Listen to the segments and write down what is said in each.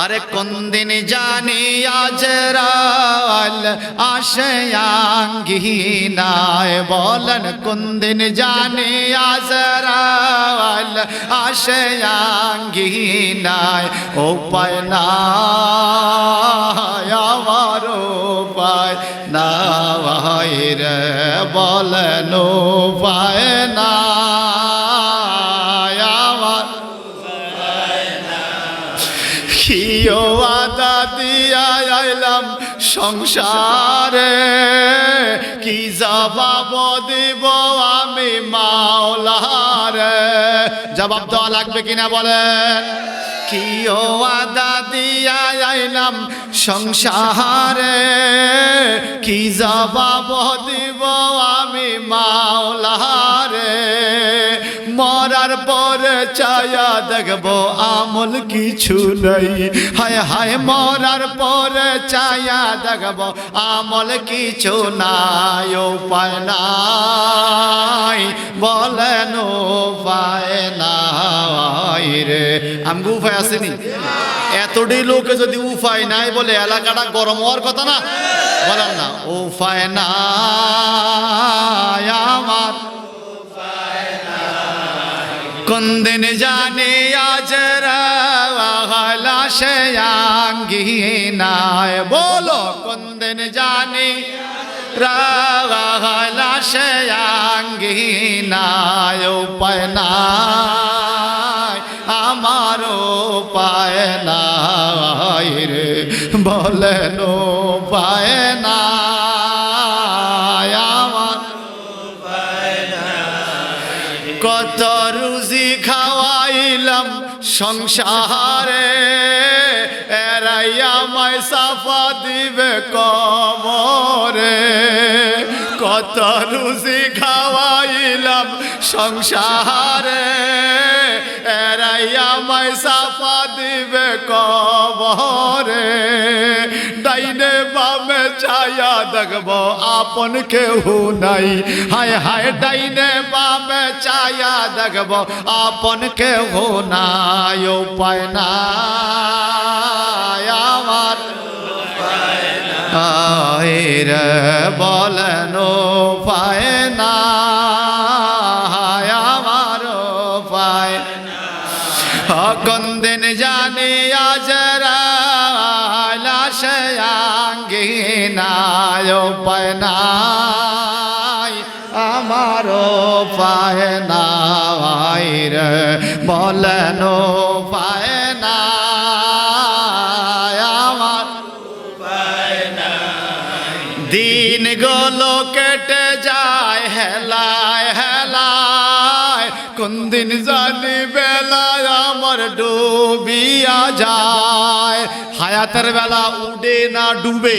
আরে কোন দিন জানি আজরাল আসে আঙ্গিনায়? বলেন কোন দিন জানি আজরাল আসে আঙ্গিনায়? ও পায় না আমার পায় না রে, বলেন না কিও আদা দিয়া আইলাম সংসারে। কি জবাব দিব আমি মাওলা রে জবাব দেওয়া লাগবে কিনা বলেন? কি ও আদা দিয়া আইলাম সংসারে। কি জবাব দিব আমি মাওলারে? মরার পরে চায়া দেখব আমল কিছু নেই। হায় হায়, মরার পরে চায়া দেখব আমল কিছু নাই। উপায় নাই, বলেন উপায় নাই। রে। আমগো উপায় আসেনি? এতটি লোকে যদি উপায় নাই বলে, এলাকাটা গরম হওয়ার কথা না? বলেন না উপায় নাই আমার। কোনদিন জানি আজ লাশে আঙ্গিনায় বলো কোনদিন জানি লাশে আঙ্গিনায় উপায় নাই। নাই রে বলেন নাই আমার। কত রুজি খাওয়াইলাম সংসারে, এরাই আমায় সাফা দিবে কমরে কত রুজি খাওয়াইলাম সংসারে এরাই আমায় সাফা দিবে কবরে ডাইনে বামে ছায়া দেখব আপন কেউ নাই হায় হায় ডাইনে বামে ছায়া দেখব আপন কেউ নাই উপায় নাই আমার আয়ের বলেন উপায় আঙ্গিনায় উপায় নাই। আমার উপায় নাই রে, বলেন উপায় নাই আমার দিনগুলো কেটে যায়, হেলায় হেলায়। কোন দিন জানি বেলায় আমার ডুবিয়া যায়। হায়াতের বেলা উডে না ডুবে।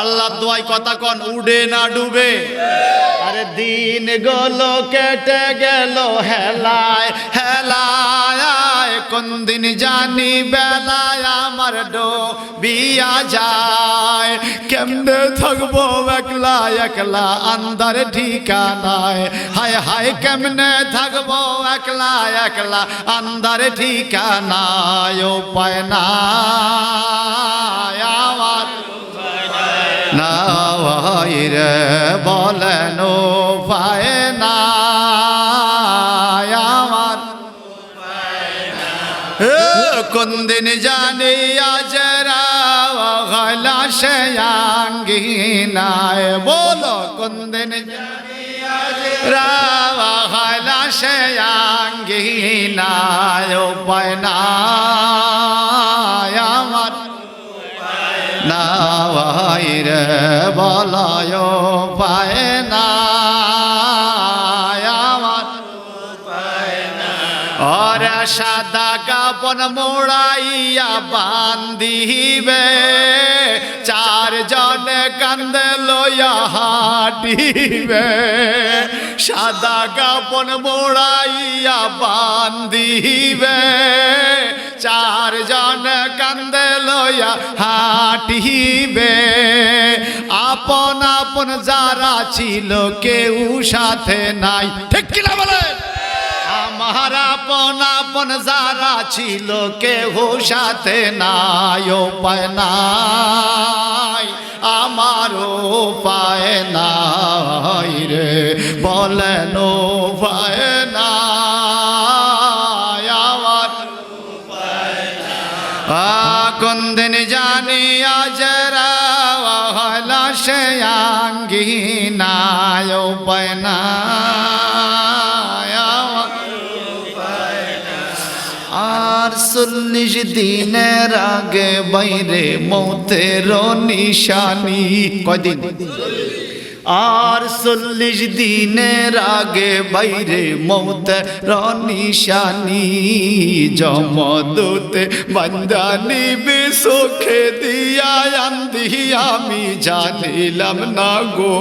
আল্লাহ দোয়াই কথা কন, উডে না ডুবে। আরে দিন গলো কেটে গেল হেলায় হেলায় কোন দিন জানি বেলায় আমার ডুবিয়া যায়। কেমনে থাকব একলা একলা আন্দার ঠিকানায়? হায় হায়, কেমনে থাকব একলা একলা আন্দার ঠিকানায়? উপায় নাই আমার নাই রে বলেন উপায় নাই কোন জানি আজরা সে আঙ্গিনায় বলো কোন দিন সে আঙ্গিনায় উপায় নাই রে বলায় পায় ওরে সাদা কাপন মোড়াইয়া বান্দিবে চার জনে কান্দে লইয়া হাটিবে। সাদা কাপন মোড়াইয়া বান্দিবে চার জন কান্দে লইয়া হাটিবে। আপন আপন যারা ছিল কেউ সাথে নাই। ঠিক কিনা বলে আমার আপন আপন যারা ছিল, কেহ সাথে নাই, উপায় নাই আমার উপায় নাই রে। বলেন উপায় নাই আমার কোন দিন জানি আজরা সে আঙ্গি নাই উপায় নাই। চল্লিশ দিনের আগে বাইরে মতের নিশানি। কদিন আর চল্লিশ দিনের আগে বাইরে মৌতের নিশানি জমদূতে বান্দানি বিসুখে দিয়া আন্দি আমি জানিলাম না গো,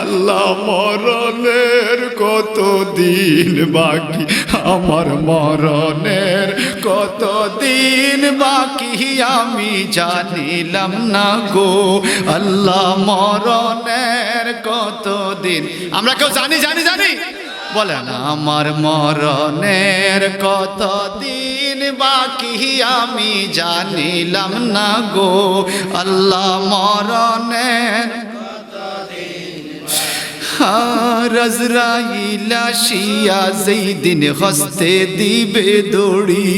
আল্লাহ মরণের কত দিন বাকি, আমার মরণের কত দিন বাকি আমি জানিলাম না গো, আল্লাহ মরণের কত দিন আমরা কেউ জানি জানি জানি? বলেন, আমার মরণের কতদিন বাকি আমি জানিলাম না গো। আল্লাহ মরণের রাজরাইলা শিয়া যেই দিন হস্তে দিবে দড়ি,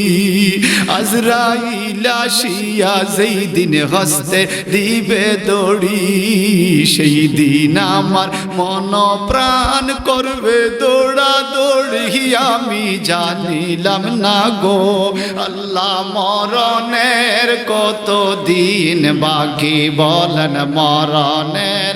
আজরাইলা শিয়া যেই দিন হস্তে দিবে দড়ি সেই দিন আমার মন প্রাণ করবে দৌড়া দৌড়ি। আমি জানিলাম, না গো, আল্লাহ মরণের কত দিন বাকি বলেন মরণের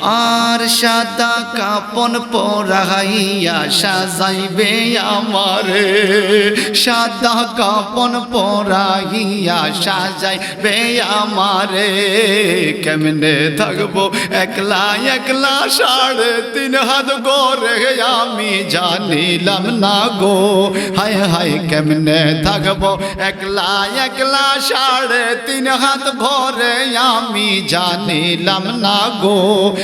আর সাদা কাপন পরাইয়া সাজাইবে আমারে। সাদা কাপন পরাইয়া সাজাইবে আমারে। কেমনে থাকব একলা একলা সাড়ে তিন হাত গড়ে আমি জানিলাম না গো। হায় হায়, কেমনে থাকব একলা একলা সাড়ে তিন হাত ঘরে আমি জানিলাম না গো।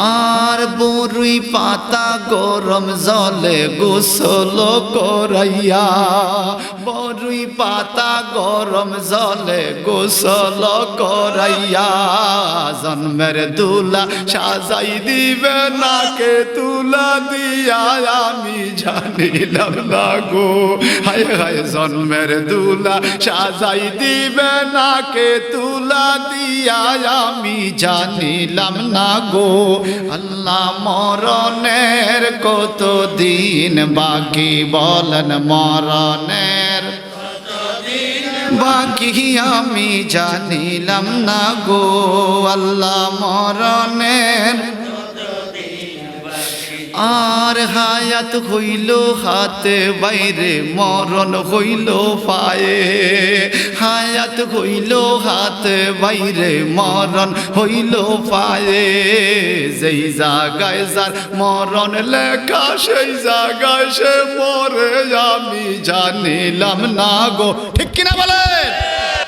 আর বরুই পাতা গরম জলে গোসল করাইয়া বরুই পাতা গরম জলে গোসল করাইয়া, জন্মের দুলা সাজাই দিবে নাকে তুলা দিয়া আমি জানিলাম না গো। হায় হায়, জন্মের দুলা সাজাই দিবে নাকে তুলা দিয়া আমি জানিলাম না গো। আল্লাহ মরণের কত দিন বাকি? বলেন মরণের বাকি আমি জানিলাম না গো। আল্লাহ মরণের আর হায়াত হইল হাতে, বাইরে মরণ হইল পায়ে। হইল হাত, বাইরে মরণ হইল পায়ে। যেই জাগায় যার মরণ লেখা, সেই জাগায় সে মরে। আমি জানিলাম, না গো। ঠিক কিনা বলেন?